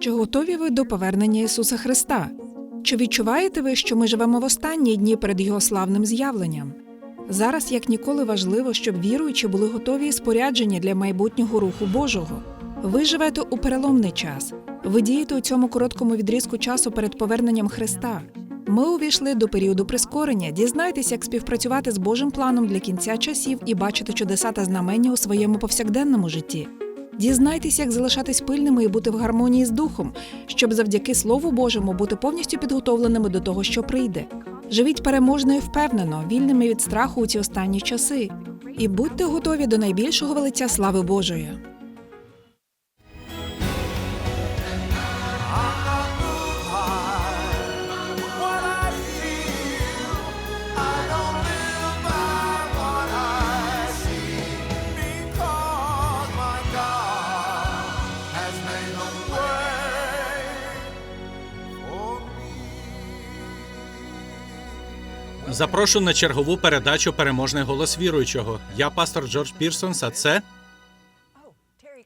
Чи готові ви до повернення Ісуса Христа? Чи відчуваєте ви, що ми живемо в останні дні перед Його славним з'явленням? Зараз як ніколи важливо, щоб віруючі були готові і споряджені для майбутнього руху Божого. Ви живете у переломний час. Ви дієте у цьому короткому відрізку часу перед поверненням Христа. Ми увійшли до періоду прискорення. Дізнайтесь, як співпрацювати з Божим планом для кінця часів і бачити чудеса та знамення у своєму повсякденному житті. Дізнайтесь, як залишатись пильними і бути в гармонії з духом, щоб завдяки Слову Божому бути повністю підготовленими до того, що прийде. Живіть переможно і впевнено, вільними від страху у ці останні часи. І будьте готові до найбільшого велиця слави Божої. Запрошую на чергову передачу Переможний голос віруючого. Я пастор Джордж Пірсонс, а це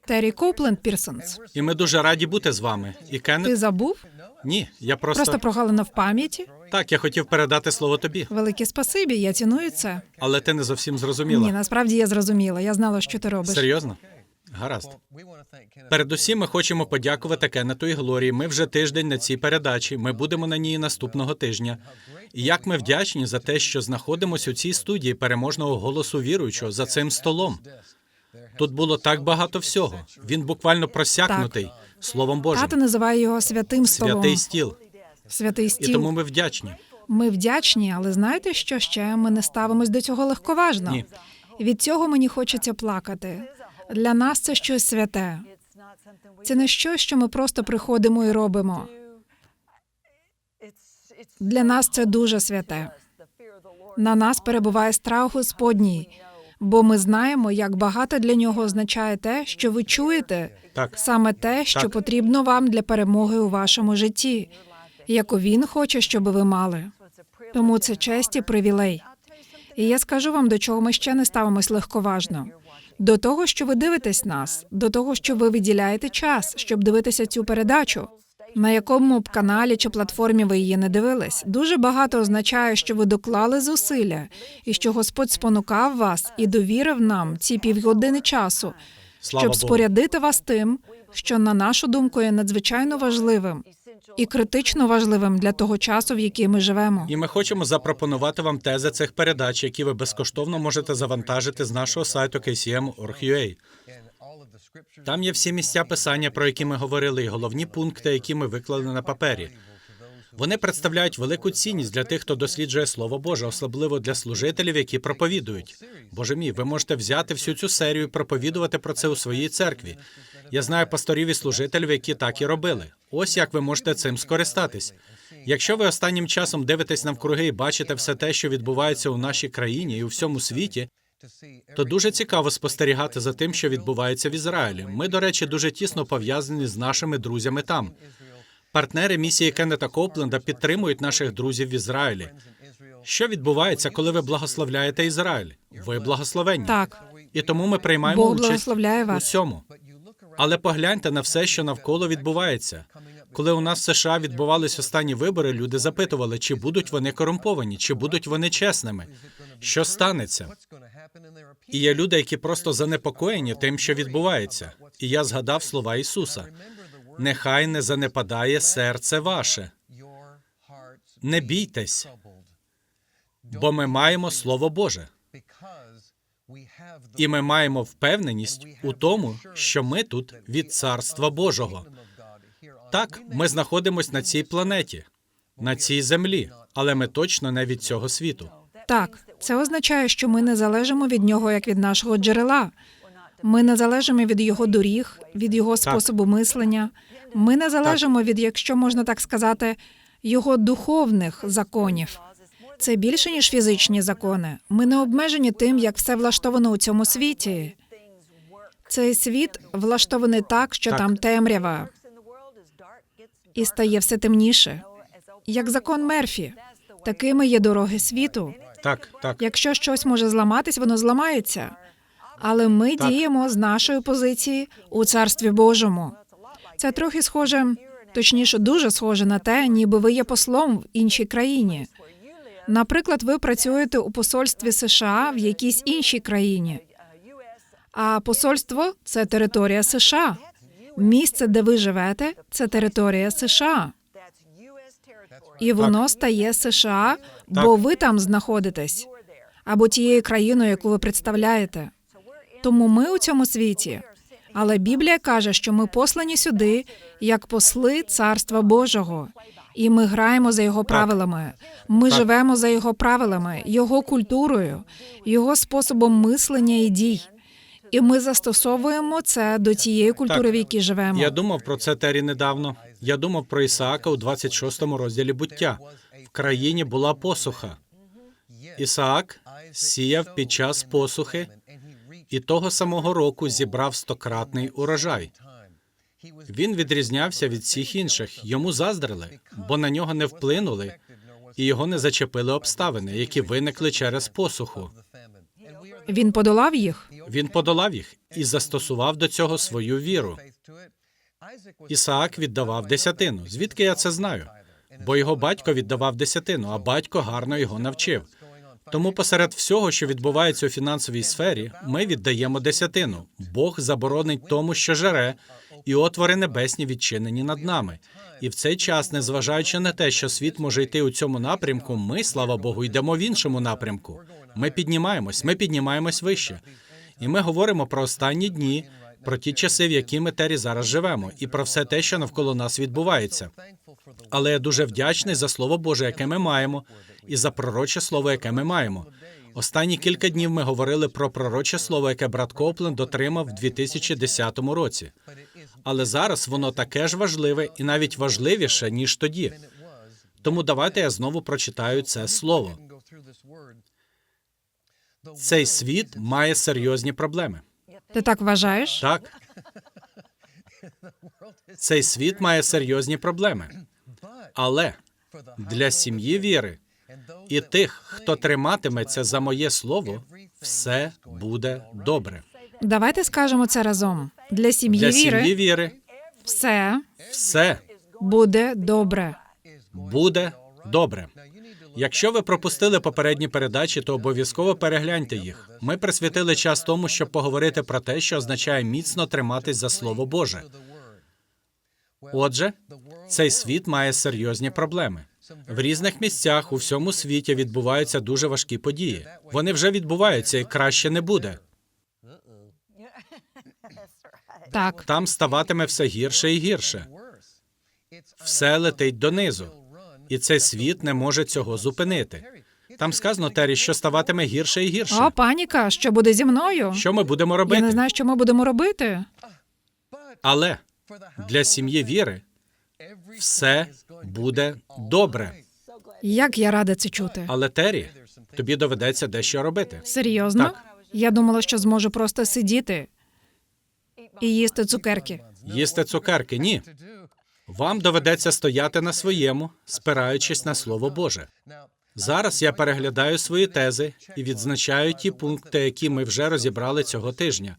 Террі Копленд Пірсонс. і ми дуже раді бути з вами. І Ти забув? Ні, я просто... Просто прогалина в пам'яті? так. Я хотів передати слово тобі, Велике спасибі, я ціную це. але ти не зовсім зрозуміла. Ні, насправді я зрозуміла. Я знала, що ти робиш. Серйозно? Гаразд. Передусім, ми хочемо подякувати Кеннету і Глорії. Ми вже тиждень на цій передачі. Ми будемо на ній наступного тижня. І як ми вдячні за те, що знаходимося у цій студії переможного голосу віруючого за цим столом. Тут було так багато всього. Він буквально просякнутий Словом Божим. Тато називає його святим столом. Святий стіл. Святий І тому ми вдячні. Ми вдячні, але знаєте, що ще ми не ставимось до цього легковажно. Ні. Від цього мені хочеться плакати. Для нас це щось святе. Це не щось, що ми просто приходимо і робимо. Для нас це дуже святе. На нас перебуває страх Господній, бо ми знаємо, як багато для нього означає те, що ви чуєте, Так. саме те, що Так. потрібно вам для перемоги у вашому житті, яку він хоче, щоб ви мали. Тому це честь і привілей. І я скажу вам, до чого ми ще не ставимось легковажно. До того, що ви дивитесь нас, до того, що ви виділяєте час, щоб дивитися цю передачу. На якому б каналі чи платформі ви її не дивились, дуже багато означає, що ви доклали зусилля, і що Господь спонукав вас і довірив нам ці півгодини часу, щоб спорядити вас тим, що на нашу думку є надзвичайно важливим і критично важливим для того часу, в який ми живемо. І ми хочемо запропонувати вам тези цих передач, які ви безкоштовно можете завантажити з нашого сайту kcm.org.ua. Там є всі місця писання, про які ми говорили, і головні пункти, які ми виклали на папері. Вони представляють велику цінність для тих, хто досліджує Слово Боже, особливо для служителів, які проповідують. Боже мій, ви можете взяти всю цю серію і проповідувати про це у своїй церкві. Я знаю пасторів і служителів, які так і робили. Ось як ви можете цим скористатись. Якщо ви останнім часом дивитесь навкруги і бачите все те, що відбувається у нашій країні і у всьому світі, то дуже цікаво спостерігати за тим, що відбувається в Ізраїлі. Ми, до речі, дуже тісно пов'язані з нашими друзями там. Партнери місії Кеннета Копленда підтримують наших друзів в Ізраїлі. Що відбувається, коли ви благословляєте Ізраїль? Ви благословенні. Так, І тому ми приймаємо Бог участь благословляє у вас. цьому. Але погляньте на все, що навколо відбувається. Коли у нас в США відбувались останні вибори, люди запитували, чи будуть вони корумповані, чи будуть вони чесними. Що станеться? І є люди, які просто занепокоєні тим, що відбувається. І я згадав слова Ісуса: нехай не занепадає серце ваше. Не бійтесь, бо ми маємо Слово Боже, і ми маємо впевненість у тому, що ми тут від Царства Божого. Так, ми знаходимося на цій планеті, на цій землі, але ми точно не від цього світу. так, це означає, що ми не залежимо від нього як від нашого джерела. Ми не залежимо від його доріг, від його способу мислення. Ми не залежимо від, якщо можна так сказати, його духовних законів. Це більше ніж фізичні закони. Ми не обмежені тим, як все влаштовано у цьому світі. Цей світ влаштований так, що Так. там темрява і стає все темніше. Як закон Мерфі, такими є дороги світу. Так, так. Якщо щось може зламатись, воно зламається. Але ми Так. діємо з нашої позиції у царстві Божому. Це трохи схоже, точніше, дуже схоже на те, ніби ви є послом в іншій країні. Наприклад, ви працюєте у посольстві США в якійсь іншій країні. А посольство це територія США. Місце, де ви живете, це територія США. І воно стає США, бо ви там знаходитесь, або тією країною, яку ви представляєте. Тому ми у цьому світі. Але Біблія каже, що ми послані сюди як посли Царства Божого, і ми граємо за його правилами. Ми Так. живемо за його правилами, його культурою, його способом мислення і дій. І ми застосовуємо це до тієї культури, Так. в якій живемо. Я думав про це Тері недавно. Я думав про Ісаака у 26 розділі буття. В країні була посуха. Ісаак сіяв під час посухи і того самого року зібрав стократний урожай. Він відрізнявся від всіх інших. Йому заздрили, бо на нього не вплинули і його не зачепили обставини, які виникли через посуху. Він подолав їх. Він подолав їх і застосував до цього свою віру. Ісаак віддавав десятину. Звідки я це знаю? Бо його батько віддавав десятину, а батько гарно його навчив. Тому посеред всього, що відбувається у фінансовій сфері, ми віддаємо десятину. Бог заборонить тому, що жере, і отвори небесні відчинені над нами. І в цей час, незважаючи на те, що світ може йти у цьому напрямку, ми, слава Богу, йдемо в іншому напрямку. Ми піднімаємось, ми піднімаємось вище. І ми говоримо про останні дні, про ті часи, в які ми Тері зараз живемо, і про все те, що навколо нас відбувається. Але я дуже вдячний за слово Боже, яке ми маємо, і за пророче слово, яке ми маємо. Останні кілька днів ми говорили про пророче слово, яке брат Копленд отримав в 2010 році. Але зараз воно таке ж важливе і навіть важливіше ніж тоді. Тому давайте я знову прочитаю це слово. Цей світ має серйозні проблеми. Ти так вважаєш? Так. Цей світ має серйозні проблеми. Але для сім'ї віри і тих, хто триматиметься за моє слово, все буде добре. Давайте скажемо це разом. Для сім'ї Для віри сім'ї віри все все буде добре. буде добре. Якщо ви пропустили попередні передачі, то обов'язково перегляньте їх. Ми присвятили час тому, щоб поговорити про те, що означає міцно триматись за слово Боже. Отже, цей світ має серйозні проблеми. В різних місцях у всьому світі відбуваються дуже важкі події. Вони вже відбуваються і краще не буде. Так, Там ставатиме все гірше і гірше. Все летить донизу, і цей світ не може цього зупинити. Там сказано Террі, що ставатиме гірше і гірше. о, паніка, що буде зі мною? Що ми будемо робити? Я не знаю, що ми будемо робити. Але для сім'ї віри все буде добре. Як я рада це чути. Але Террі, тобі доведеться дещо робити. Серйозно? Так. Я думала, що зможу просто сидіти і їсти цукерки. Їсти цукерки ні. Вам доведеться стояти на своєму, спираючись на слово Боже. Зараз я переглядаю свої тези і відзначаю ті пункти, які ми вже розібрали цього тижня.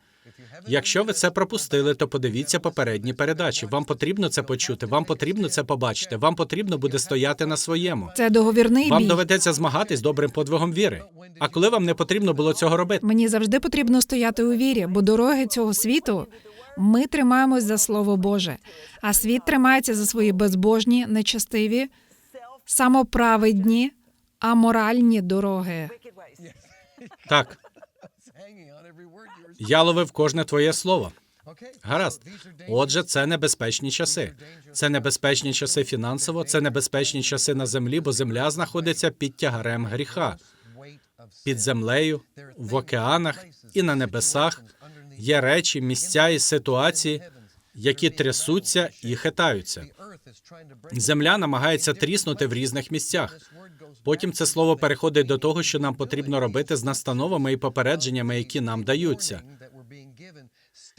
Якщо ви це пропустили, то подивіться попередні передачі. Вам потрібно це почути, вам потрібно це побачити. Вам потрібно буде стояти на своєму. Це договірний Вам бій. доведеться змагатись добрим подвигом віри. А коли вам не потрібно було цього робити? Мені завжди потрібно стояти у вірі, бо дороги цього світу ми тримаємось за слово Боже, а світ тримається за свої безбожні, нечестиві, самоправедні, аморальні дороги. Так, я ловив кожне твоє слово. Гаразд. Отже, це небезпечні часи. Це небезпечні часи фінансово, це небезпечні часи на землі, бо земля знаходиться під тягарем гріха. Під землею, в океанах і на небесах є речі, місця і ситуації, які трясуться і хитаються. Земля намагається тріснути в різних місцях. Потім це слово переходить до того, що нам потрібно робити з настановами і попередженнями, які нам даються.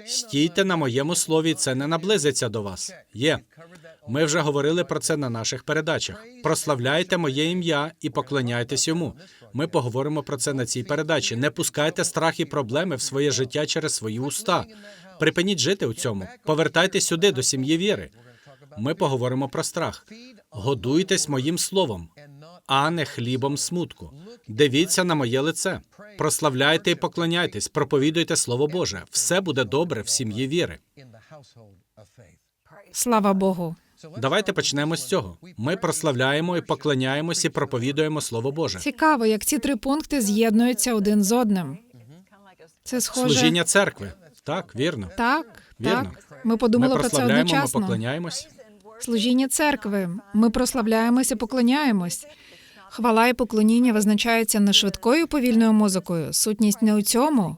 Стійте на моєму слові, це не наблизиться до вас. Є. Ми вже говорили про це на наших передачах. Прославляйте моє ім'я і поклоняйтесь йому. Ми поговоримо про це на цій передачі. Не пускайте страх і проблеми в своє життя через свої уста. Припиніть жити у цьому. Повертайтесь сюди до сім'ї віри. Ми поговоримо про страх. Годуйтесь моїм словом, а не хлібом смутку. Дивіться на моє лице. Прославляйте і поклоняйтесь, проповідуйте Слово Боже. Все буде добре в сім'ї віри. Слава Богу. Давайте почнемо з цього. Ми прославляємо і поклоняємось і проповідуємо Слово Боже. Цікаво, як ці три пункти з'єднуються один з одним. Це схоже. Служіння церкви. Так, вірно. Так, Вірно. так. Ми подумали Ми про це прославляємо, ми одночасно. поклоняємось. Служіння церкви. Ми прославляємося, поклоняємось. Хвала і поклоніння визначаються не швидкою повільною музикою. Сутність не у цьому.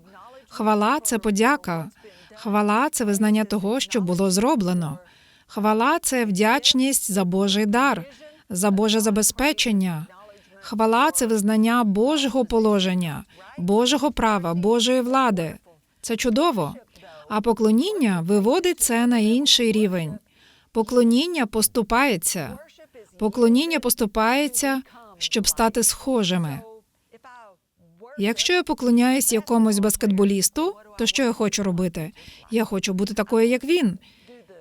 Хвала це подяка. Хвала це визнання того, що було зроблено. Хвала це вдячність за Божий дар, за Боже забезпечення. Хвала це визнання Божого положення, Божого права, Божої влади. Це чудово. А поклоніння виводить це на інший рівень. Поклоніння поступається. Поклоніння поступається, щоб стати схожими. Якщо я поклоняюсь якомусь баскетболісту, то що я хочу робити? Я хочу бути такою, як він.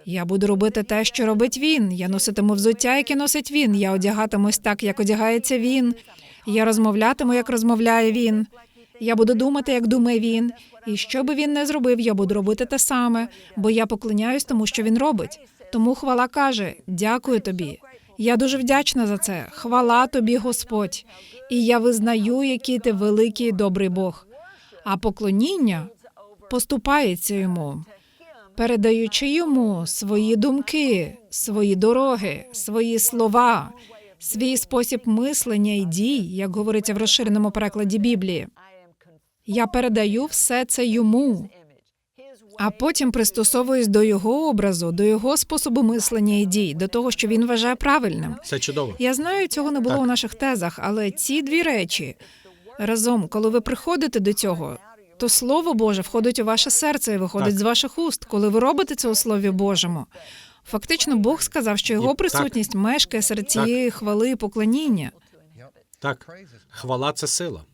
Я буду робити те, що робить він. Я носитиму взуття, яке носить він. Я одягатимусь так, як одягається він. Я розмовлятиму, як розмовляє він. Я буду думати, як думає він. І що би він не зробив, я буду робити те саме, бо я поклоняюсь тому, що він робить. Тому хвала каже: Дякую тобі. Я дуже вдячна за це. Хвала тобі, Господь. І я визнаю, який ти великий добрий Бог. А поклоніння поступається йому, передаючи йому свої думки, свої дороги, свої слова, свій спосіб мислення і дій, як говориться в розширеному перекладі Біблії. Я передаю все це йому, а потім пристосовуюсь до його образу, до його способу мислення і дій, до того, що він вважає правильним. Це чудово. Я знаю, цього не було Так. у наших тезах, але ці дві речі разом, коли ви приходите до цього, то слово Боже входить у ваше серце і виходить Так. з ваших уст. Коли ви робите це у Слові Божому, фактично Бог сказав, що його І так. присутність мешкає серед цієї хвали і поклоніння. Так, хвала це сила.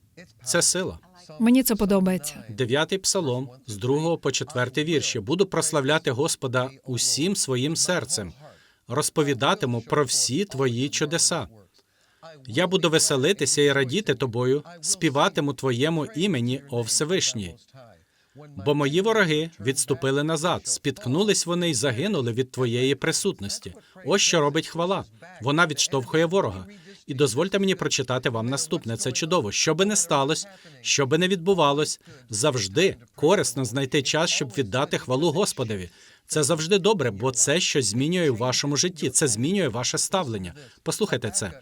Це сила. Мені це подобається. Дев'ятий псалом з другого по четвертий вірші. Буду прославляти Господа усім своїм серцем, розповідатиму про всі твої чудеса. Я буду веселитися і радіти тобою, співатиму твоєму імені, о Всевишній. Бо мої вороги відступили назад, спіткнулись вони й загинули від твоєї присутності. Ось що робить хвала. Вона відштовхує ворога. І дозвольте мені прочитати вам наступне. Це чудово. Що би не сталося, що би не відбувалось, завжди корисно знайти час, щоб віддати хвалу Господові. Це завжди добре, бо це щось змінює у вашому житті. Це змінює ваше ставлення. Послухайте це.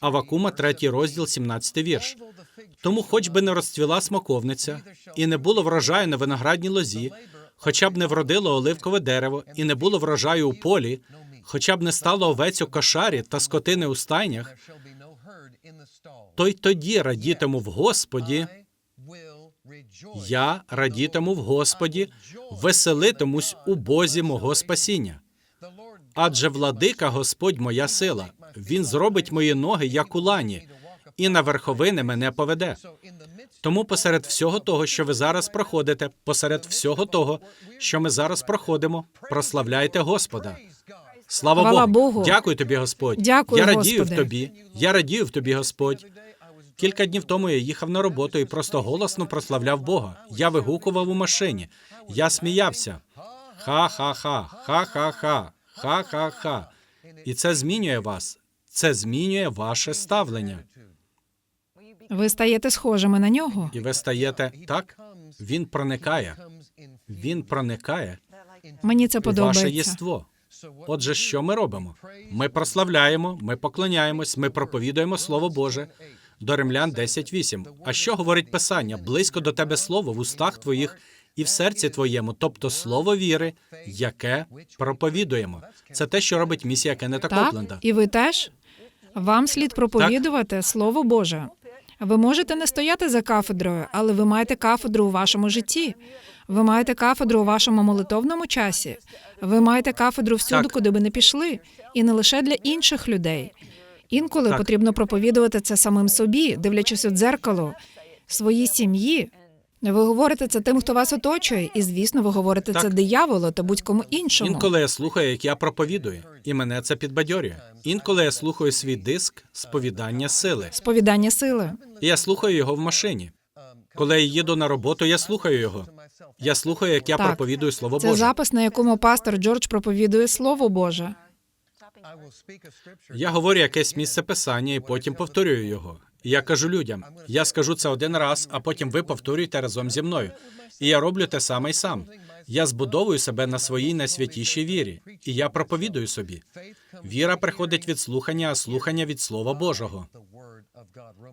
Авакума, третій розділ, 17 вірш. Тому, хоч би не розцвіла смоковниця, і не було врожаю на виноградній лозі, хоча б не вродило оливкове дерево, і не було врожаю у полі, хоча б не стало овець у кошарі та скотини у стайнях, то й тоді радітиму в Господі. Я радітиму в Господі, веселитимусь у Бозі мого спасіння. Адже владика Господь моя сила, він зробить мої ноги, як у лані, і на верховини мене поведе. Тому посеред всього того, що ви зараз проходите, посеред всього того, що ми зараз проходимо, прославляйте Господа. Слава Богу. Богу. Дякую тобі, Господь. Дякую, я радію Господи. в тобі. Я радію в тобі, Господь. Кілька днів тому я їхав на роботу і просто голосно прославляв Бога. Я вигукував у машині. Я сміявся. Ха-ха-ха, ха-ха-ха, ха-ха-ха. І це змінює вас. Це змінює ваше ставлення. Ви стаєте схожими на нього. І ви стаєте так. Він проникає. Він проникає Мені це у ваше єство. Отже, що ми робимо? Ми прославляємо, ми поклоняємось, ми проповідуємо Слово Боже. До Римлян 10.8. А що говорить Писання? Близько до тебе слово в устах твоїх і в серці твоєму, тобто слово віри, яке проповідуємо. Це те, що робить місія Кеннета Так, Копленда. і ви теж? Вам слід проповідувати Слово Боже. Ви можете не стояти за кафедрою, але ви маєте кафедру у вашому житті. Ви маєте кафедру у вашому молитовному часі. Ви маєте кафедру всюди, Так. куди би не пішли, і не лише для інших людей. Інколи Так. потрібно проповідувати це самим собі, дивлячись у дзеркало, своїй сім'ї, Ви говорите це тим, хто вас оточує, і звісно, ви говорите це Так. дияволу та будь-кому іншому. Інколи я слухаю, як я проповідую, і мене це підбадьорює. Інколи я слухаю свій диск сповідання сили. Сповідання сили. І я слухаю його в машині. Коли я їду на роботу, я слухаю його. Я слухаю, як я Так. проповідую Слово Це запис, на якому пастор Джордж проповідує Слово Боже. Я говорю якесь місце писання і потім повторюю його. Я кажу людям: я скажу це один раз, а потім ви повторюєте разом зі мною. І я роблю те саме й сам. Я збудовую себе на своїй найсвятішій вірі, і я проповідую собі. Віра приходить від слухання, а слухання від Слова Божого.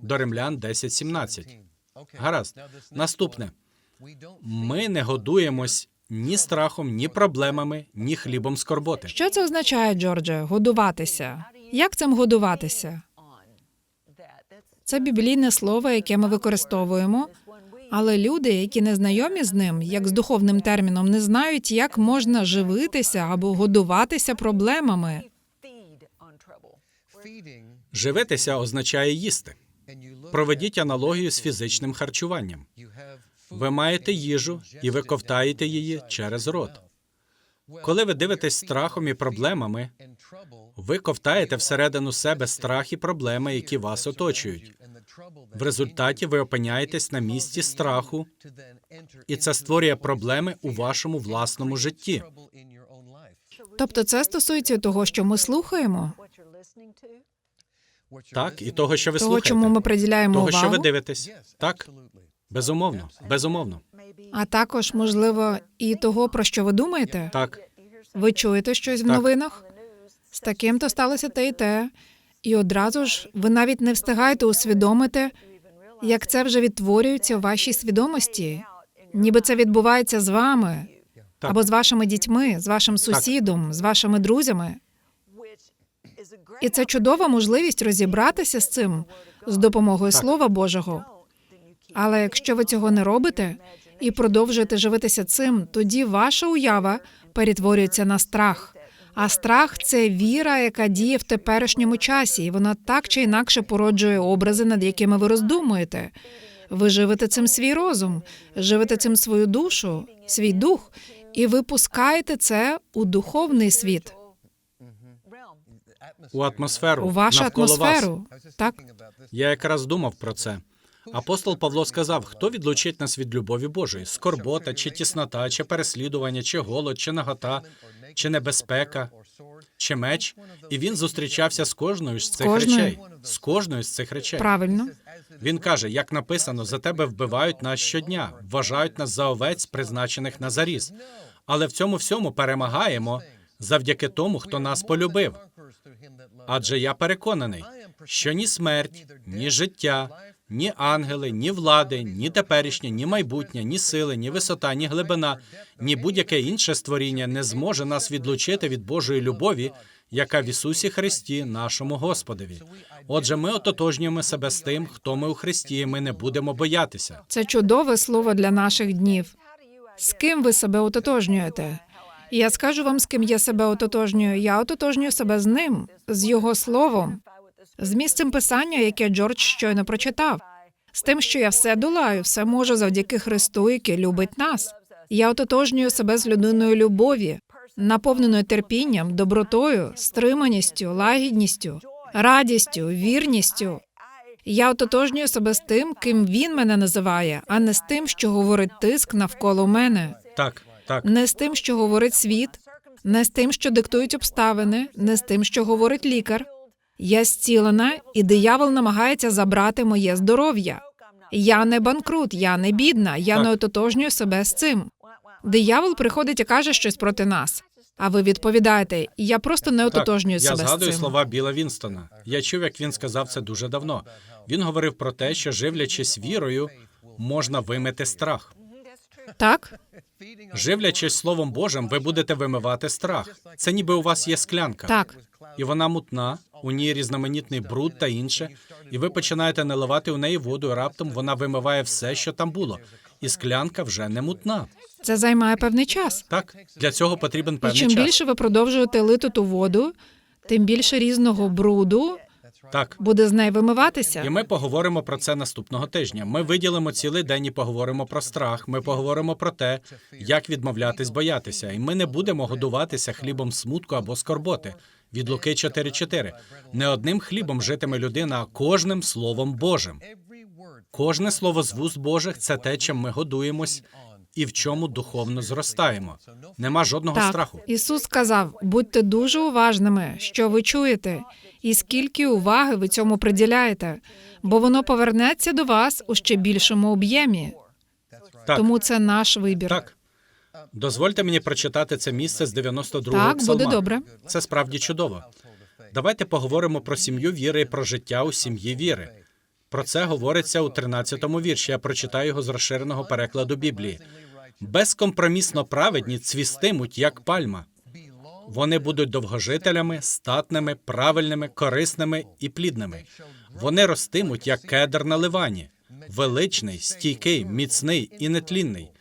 До Римлян 10.17. Гаразд. Наступне. Ми не годуємось ні страхом, ні проблемами, ні хлібом скорботи. Що це означає, Джордже? Годуватися. Як цим годуватися? Це біблійне слово, яке ми використовуємо, але люди, які не знайомі з ним, як з духовним терміном, не знають, як можна живитися або годуватися проблемами. Живитися означає їсти. Проведіть аналогію з фізичним харчуванням. Ви маєте їжу і ви ковтаєте її через рот. Коли ви дивитесь страхом і проблемами, ви ковтаєте всередину себе страх і проблеми, які вас оточують. В результаті ви опиняєтесь на місці страху, і це створює проблеми у вашому власному житті. Тобто, це стосується того, що ми слухаємо, Так, і того, що ви того, слухаєте, чому ми приділяємо того, що ви дивитесь. Так, безумовно, безумовно. а також, можливо, і того, про що ви думаєте. Так, Ви чуєте щось в Так. новинах? З таким то сталося те і те. І одразу ж ви навіть не встигаєте усвідомити, як це вже відтворюється в вашій свідомості, ніби це відбувається з вами Так. або з вашими дітьми, з вашим сусідом, з вашими друзями. І це чудова можливість розібратися з цим з допомогою Так. Слова Божого. Але якщо ви цього не робите і продовжуєте живитися цим, тоді ваша уява перетворюється на страх. А страх це віра, яка діє в теперішньому часі, і вона так чи інакше породжує образи, над якими ви роздумуєте. Ви живете цим свій розум, живете цим свою душу, свій дух, і ви пускаєте це у духовний світ, у атмосферу, у вашу навколо атмосферу. Вас. Так Я якраз думав про це. Апостол Павло сказав: хто відлучить нас від любові Божої? Скорбота, чи тіснота, чи переслідування, чи голод, чи нагота, чи небезпека, чи меч. І він зустрічався з кожною з цих кожною. речей. З кожною з цих речей. правильно. Він каже: як написано, за тебе вбивають нас щодня, вважають нас за овець, призначених на заріз. Але в цьому всьому перемагаємо завдяки тому, хто нас полюбив. Адже я переконаний, що ні смерть, ні життя, ні ангели, ні влади, ні теперішнє, ні майбутнє, ні сили, ні висота, ні глибина, ні будь-яке інше створіння не зможе нас відлучити від Божої любові, яка в Ісусі Христі, нашому Господові. Отже, ми ототожнюємо себе з тим, хто ми у Христі, і ми не будемо боятися. Це чудове слово для наших днів. З ким ви себе ототожнюєте? Я скажу вам, з ким я себе ототожнюю. Я ототожнюю себе з ним, з його словом, з місцем писання, яке Джордж щойно прочитав, з тим, що я все долаю, все можу завдяки Христу, який любить нас. Я ототожнюю себе з людиною любові, наповненою терпінням, добротою, стриманістю, лагідністю, радістю, вірністю. Я ототожнюю себе з тим, ким він мене називає, а не з тим, що говорить тиск навколо мене, Так, так, не з тим, що говорить світ, не з тим, що диктують обставини, не з тим, що говорить лікар. Я зцілена, і диявол намагається забрати моє здоров'я. Я не банкрут, я не бідна, я Так. не ототожнюю себе з цим. Диявол приходить і каже щось проти нас. А ви відповідаєте, я просто не ототожнюю Я себе з згадую цим. слова Біла Вінстона. Я чув, як він сказав це дуже давно. Він говорив про те, що живлячись вірою, можна вимити страх. Так, Живлячись Словом Божим, ви будете вимивати страх. Це ніби у вас є склянка. так. І вона мутна, у ній різноманітний бруд та інше, і ви починаєте наливати у неї воду, і раптом вона вимиває все, що там було. І склянка вже не мутна. Це займає певний час. Так, для цього потрібен І певний чим час. більше ви продовжуєте лити ту воду, тим більше різного бруду Так. буде з нею вимиватися. І ми поговоримо про це наступного тижня. Ми виділимо цілий день і поговоримо про страх. Ми поговоримо про те, як відмовлятись боятися. І ми не будемо годуватися хлібом смутку або скорботи. Від Луки 4.4. Не одним хлібом житиме людина, а кожним словом Божим. Кожне слово з вуст Божих це те, чим ми годуємось і в чому духовно зростаємо. Нема жодного Так, страху. Ісус сказав: будьте дуже уважними, що ви чуєте, і скільки уваги ви цьому приділяєте, бо воно повернеться до вас у ще більшому об'ємі. Так. Тому це наш вибір. Так. Дозвольте мені прочитати це місце з 92-го Так, псалма. буде добре. Це справді чудово. Давайте поговоримо про сім'ю віри і про життя у сім'ї віри. Про це говориться у 13-му вірші. Я прочитаю його з розширеного перекладу Біблії. Безкомпромісно праведні цвістимуть, як пальма. Вони будуть довгожителями, статними, правильними, корисними і плідними. Вони ростимуть, як кедр на ливані, величний, стійкий, міцний і нетлінний,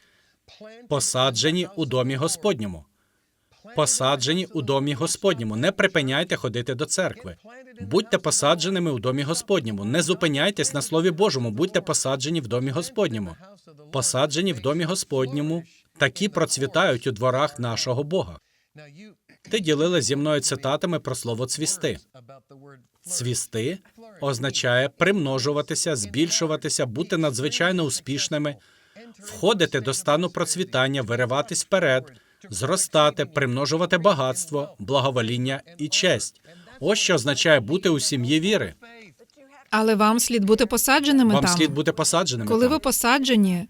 посаджені у домі Господньому. Посаджені у домі Господньому. Не припиняйте ходити до церкви. Будьте посадженими у домі Господньому. Не зупиняйтесь на слові Божому. Будьте посаджені в домі Господньому. Посаджені в домі Господньому. Такі процвітають у дворах нашого Бога. Ти ділила зі мною цитатами про слово цвісти. Цвісти означає примножуватися, збільшуватися, бути надзвичайно успішними, входити до стану процвітання, вириватись вперед, зростати, примножувати багатство, благовоління і честь. Ось що означає бути у сім'ї віри. Але вам слід бути посадженими Вам там. слід бути посадженими. Коли там. ви посаджені,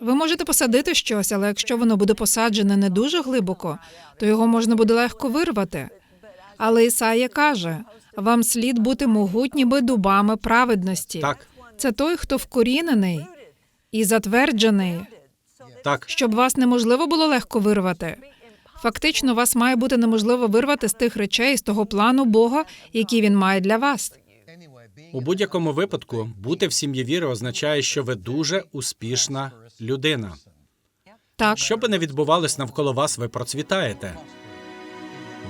ви можете посадити щось, але якщо воно буде посаджене не дуже глибоко, то його можна буде легко вирвати. Але Ісая каже: вам слід бути могутніми дубами праведності. Так, Це той, хто вкорінений і затверджений, так, щоб вас неможливо було легко вирвати. Фактично, вас має бути неможливо вирвати з тих речей, з того плану Бога, який він має для вас. у будь-якому випадку бути в сім'ї віри означає, що ви дуже успішна людина. Так, Що би не відбувалось навколо вас, ви процвітаєте.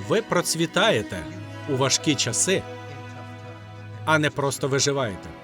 Ви процвітаєте у важкі часи, а не просто виживаєте.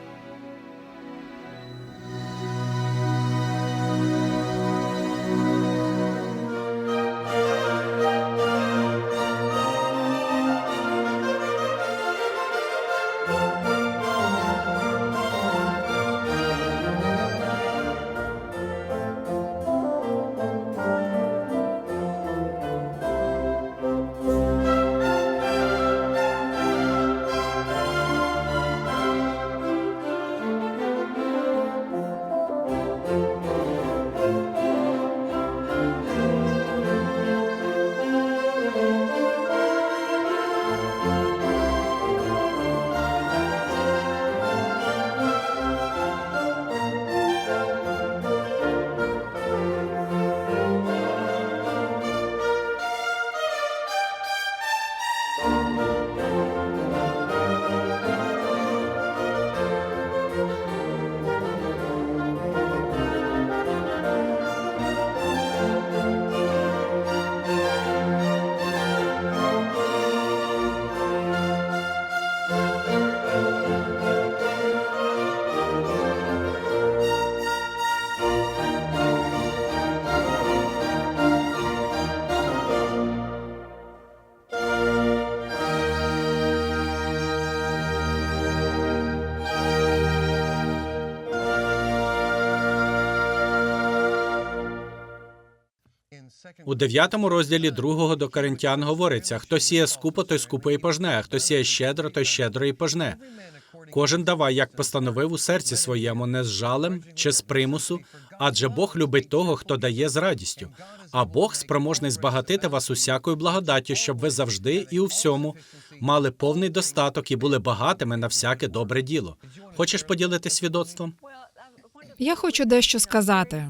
У дев'ятому розділі другого до Коринтян говориться: хто сіє скупо, той скупо і пожне, а хто сіє щедро, той щедро і пожне. Кожен давай, як постановив у серці своєму, не з жалем чи з примусу, адже Бог любить того, хто дає з радістю. А Бог спроможний збагатити вас усякою благодаттю, щоб ви завжди і у всьому мали повний достаток і були багатими на всяке добре діло. Хочеш поділитись свідоцтвом? я хочу дещо сказати.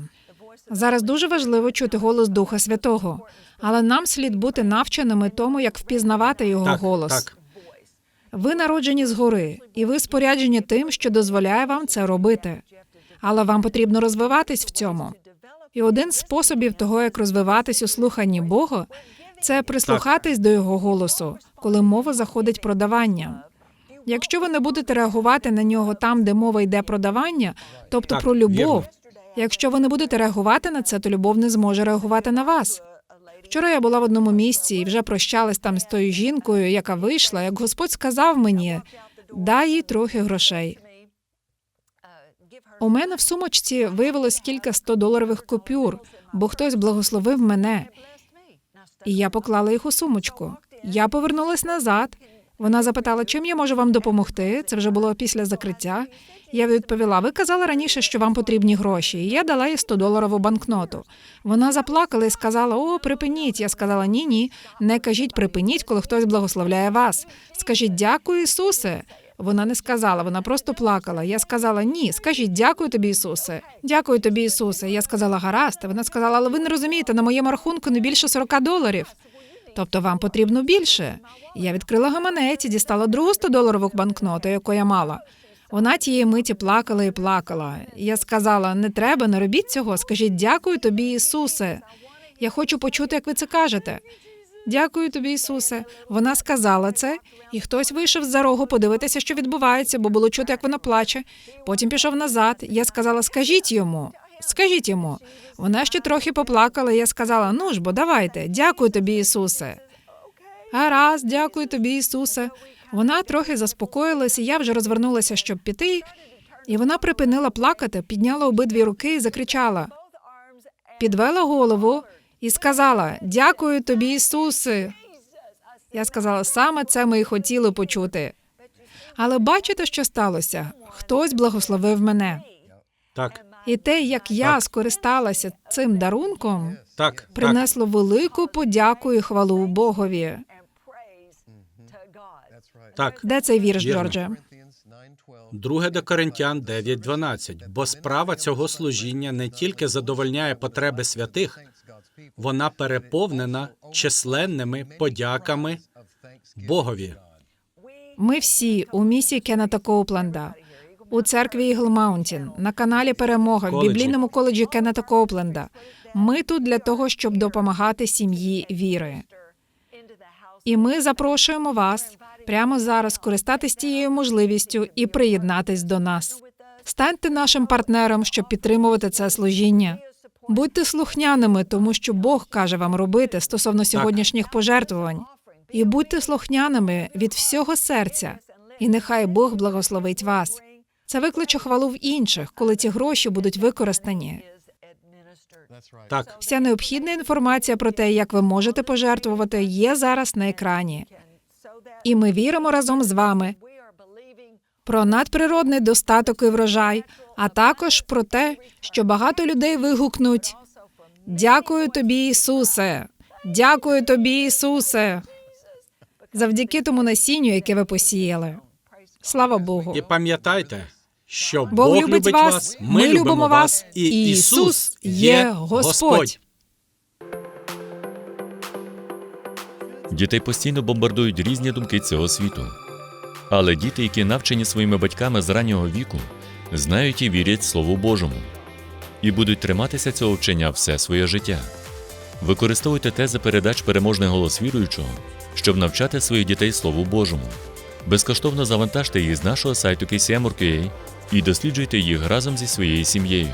Зараз дуже важливо чути голос Духа Святого, але нам слід бути навченими тому, як впізнавати його Так, голос. так. Ви народжені згори, і ви споряджені тим, що дозволяє вам це робити. Але вам потрібно розвиватись в цьому. І один з способів того, як розвиватись у слуханні Бога, це прислухатись до його голосу, коли мова заходить про давання. Якщо ви не будете реагувати на нього там, де мова йде про давання, тобто Так, про любов. вірно. Якщо ви не будете реагувати на це, то любов не зможе реагувати на вас. Вчора я була в одному місці і вже прощалась там з тою жінкою, яка вийшла. Як Господь сказав мені, дай їй трохи грошей. У мене в сумочці виявилось кілька 100-доларових купюр, бо хтось благословив мене. І я поклала їх у сумочку. Я повернулась назад. Вона запитала, чим я можу вам допомогти. Це вже було після закриття. Я відповіла: ви казали раніше, що вам потрібні гроші. І я дала їй 100-доларову банкноту. Вона заплакала і сказала: О, припиніть. Я сказала: Ні, ні, не кажіть припиніть, коли хтось благословляє вас. Скажіть дякую, Ісусе. Вона не сказала, вона просто плакала. Я сказала ні. Скажіть дякую тобі, Ісусе. Дякую тобі, Ісусе. Я сказала гаразд. Вона сказала, але ви не розумієте, на моєму рахунку не більше 40 доларів. Тобто вам потрібно більше. Я відкрила гаманець і дістала другу 100-доларову банкноту, яку я мала. Вона тієї миті плакала і плакала. Я сказала: не треба, не робіть цього. Скажіть дякую тобі, Ісусе. Я хочу почути, як ви це кажете. Дякую тобі, Ісусе. Вона сказала це, і хтось вийшов з за рогу подивитися, що відбувається, бо було чути, як вона плаче. Потім пішов назад. Я сказала: скажіть йому. Скажіть йому. Вона ще трохи поплакала. Я сказала: ну ж бо давайте, дякую тобі, Ісусе. Гаразд, дякую тобі, Ісусе. Вона трохи заспокоїлася, я вже розвернулася, щоб піти, і вона припинила плакати, підняла обидві руки і закричала. Підвела голову і сказала: Дякую тобі, Ісусе. Я сказала, саме це ми і хотіли почути. Але бачите, що сталося? Хтось благословив мене. Так, І те, як я Так. скористалася цим дарунком, так, так. принесло велику подяку і хвалу Богові. Так, Де цей вірш, Вірно. Джордже? Друге до Коринтян 9.12. Бо справа цього служіння не тільки задовольняє потреби святих, вона переповнена численними подяками Богові. Ми всі у місії Кеннета Коупленда, у церкві Ігл Маунтін, на каналі Перемога в біблійному коледжі Кеннета Коупленда. Ми тут для того, щоб допомагати сім'ї віри. І ми запрошуємо вас прямо зараз скористатись тією можливістю і приєднатись до нас. Станьте нашим партнером, щоб підтримувати це служіння. Будьте слухняними, тому що Бог каже вам робити стосовно сьогоднішніх пожертвувань. І будьте слухняними від всього серця, і нехай Бог благословить вас. Це викличе хвалу в інших, коли ці гроші будуть використані. Так, Вся необхідна інформація про те, як ви можете пожертвувати, є зараз на екрані. І ми віримо разом з вами про надприродний достаток і врожай, а також про те, що багато людей вигукнуть: Дякую тобі, Ісусе! Дякую тобі, Ісусе! Завдяки тому насінню, яке ви посіяли. Слава Богу! і пам'ятайте, що Бог Бог, любить вас, ми любимо вас, і Ісус є Господь. Дітей постійно бомбардують різні думки цього світу. Але діти, які навчені своїми батьками з раннього віку, знають і вірять Слову Божому і будуть триматися цього вчення все своє життя. Використовуйте тези передач переможний голос віруючого, щоб навчати своїх дітей Слову Божому. Безкоштовно завантажте їх з нашого сайту KCM.org.ua і досліджуйте їх разом зі своєю сім'єю.